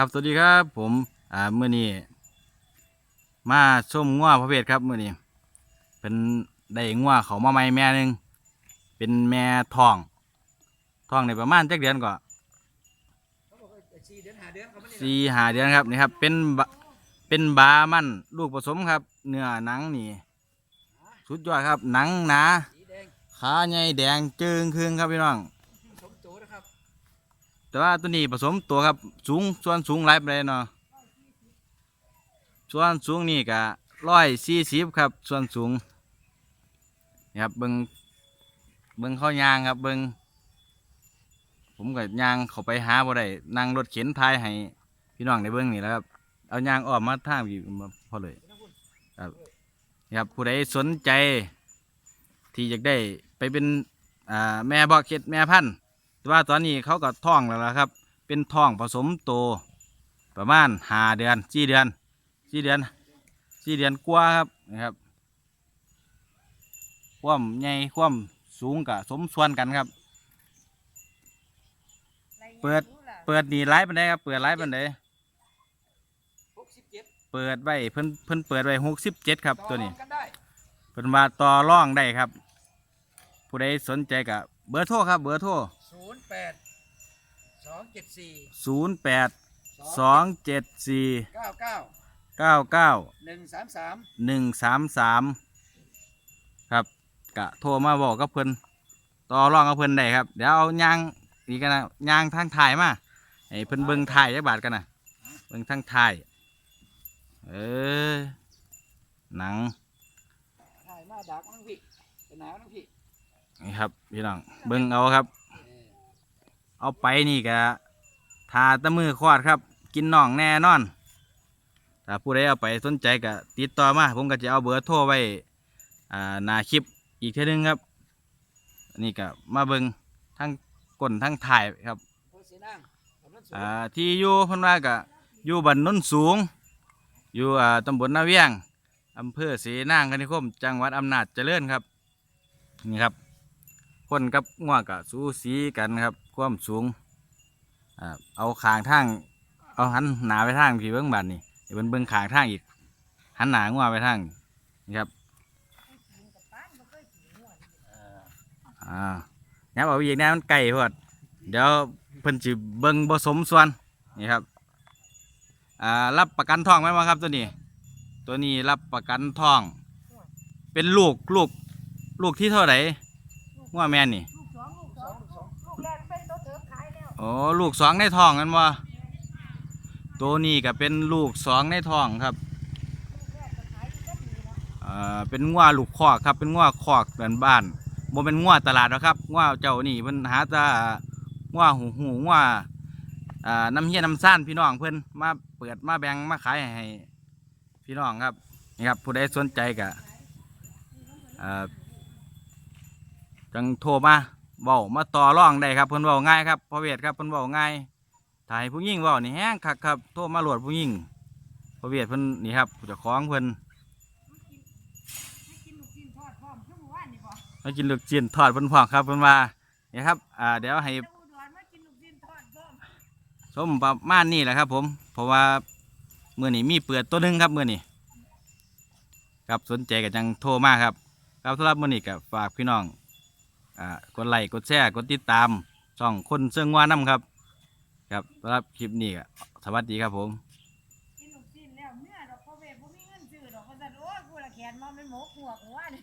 ครับสวัสดีครับ ผมอ่าเมื่อนี้มาชมงัวพระเวทครับเมื่อนี้เป็นได้งัวเขามาใหม่แม่หนึ่งเป็นแม่ทองทองในประมาณจักเดือนก่อนสี่หาเดือนครับนี่ครับ เป็นเป็นบามันลูกผสมครับ เนื้อหนังนี่สุดยอดครับ หนังหนาขาใหญ่แดงจึงครึ่งครับพี่น้อง สมโตนะครับ แต่ว่าตัวนี้ผสมตัวครับสูงส่วนสูงหลายไปเลยเนาะส่วนสูงนี่ก็ร้อยสี่สิบครับ ส่วนสูงนี่ครับเบิงเบิงข้ายางครับเบิงผมก็ยางเขาไปหาบ่ได้นั่งรถเข็นทายให้พี่น้องในเบิ้งนี่แล้วครับเอายางออกมาท่างพี่มาพอเลยครับนี่ครับผู้ใดสนใจที่อยากได้ไปเป็นแม่บอกเข็ดแม่พันธุ์ ว่าตอนนี้เขาก็ท้องแล้วล่ะครับ เป็นท้องผสมโตประมาณห้าเดือนสี่เดือนสี่เดือนสี่เดือนกว่าครับนะครับความใหญ่ความสูงกับสมส่วนกันครับ เปิดเปิดนี่ไลฟ์ปันไดครับเปิดไลฟ์ปันไดหกสิบเจ็ดเปิดไว้เพิ่นเพิ่นเปิดไว้หกสิบเจ็ดครับตัวนี้กันได้เพิ่นมาต่อร่องได้ครับ ผู้ใดสนใจกับเบอร์โทรครับ เบอร์โทร ศูนย์แปดสองเจ็ดสี่ศูนย์แปดสองเจ็ดสี่เก้าเก้าเก้าเก้าหนึ่งสามสามหนึ่งสามสามครับกะโทรมาบอกกับเพิ่นต่อรองกับเพิ่นได้ครับ เดี๋ยวเอายางนี่กันนะยางทางถ่ายมาให้เพิ่นเบิ่งถ่ายจักบาทกันนะเบิ่งทางถ่ายเออหนังถ่ายมาดักน้องพี่เป็นหนาวน้องพี่นี่ครับพี่น้องเบิ่งเอาครับ เอาไปนี่กะทาตะมือคอดครับ กินน่องแน่นอน ถ้าผู้ใดเอาไปสนใจก็ติดต่อมา ผมก็จะเอาเบอร์โทรไว้อ่าหน้าคลิปอีกเทีนึงครับนนี้ก็มาเบิงทั้งก้นทั้งถ่ายครับอ่าที่อยู่พันว่าก็อยู่บ้านโนนสูง อยู่อ่าตำบลนาเวียงอำเภอศรีนางคณิคม จังหวัดอำนาจเจริญครับนี่ครับ คนกับงัวกะสูสีกันครับ ความสูงเอาขางทางเอาหันหนาไปทางพี่เบิ้องบานนี่เดี๋ยวเบิ่งเบิ้งขางทางอีก หันหนางัวไปทางนี่ครับอ่ายับอาอีกแน่มันไก่พอดเดี๋ยวเพิ่นจิเบิ้งผสมส่วนนี่ครับอ่ารับประกันทองไหมครับตัวนี้ ตัวนี้รับประกันทอง เป็นลูกลูกลูกที่เท่าไหร่ งัวแม่นี่ลูกสองลูกสองลูกสองลูกแรกเป็นตัวเถิมขายแล้วโอ้ลูกสองในท้องกันวะตัวนี้ก็เป็นลูกสองในท้องครับลูกแรกก็ขายอยู่ก็ดีเนาะเอ่อเป็นงัวลูกคอกครับเป็นงัวคอกเดินบ้านโมเป็นงัวตลาดหรอกครับงัวเจ้านี่เพิ่นหาแตางัวหูหูงัวอ่าน้ำเฮียน้ำซ่านพี่น้องเพิ่นมาเปิดมาแบ่งมาขายให้พี่น้องครับนี่ครับผู้ใดสนใจก็เอ่อ จังโทรมาเว้ามาต่อรองได้ครับเพิ่นเว้าง่ายครับพอเวทครับเพิ่นเว้าง่ายถ่ายผู้หญิงเว้านี่แห้งคักครับโทรมาโหลดผู้หญิงพอเวทเพิ่นนี่ครับเจ้าของเพิ่นให้กินลูกชิ้นทอดพร้อมชั่วโมงวันนี่บ่มากินลูกจีนทอดเพิ่นพร้อมครับเพิ่นว่านี่ครับอ่าเดี๋ยวให้ตะอุดรมากินลูกชิ้นทอดพร้อมชมประมาณนี้แหละครับผมเพราะว่ามื้อนี้มีเปิดตัวหนึงครับมื้อนี้ครับสนใจก็จังโทรมาครับครับสำหรับมื้อนี้ก็ฝากพี่น้องอ่า กดไลค์กดแชร์กดติดตามช่องคนเชิงว่าน้ำครับ ครับสำหรับคลิปนี้สวัสดีครับผมกินลูกชิ้นแล้วเมื่อดอกพ่อเวทบ่มีเงินซื้อดอกเพราะฉะนั้นโอ้ยกูละแขนมาเป็นหมกหัวกูวนี่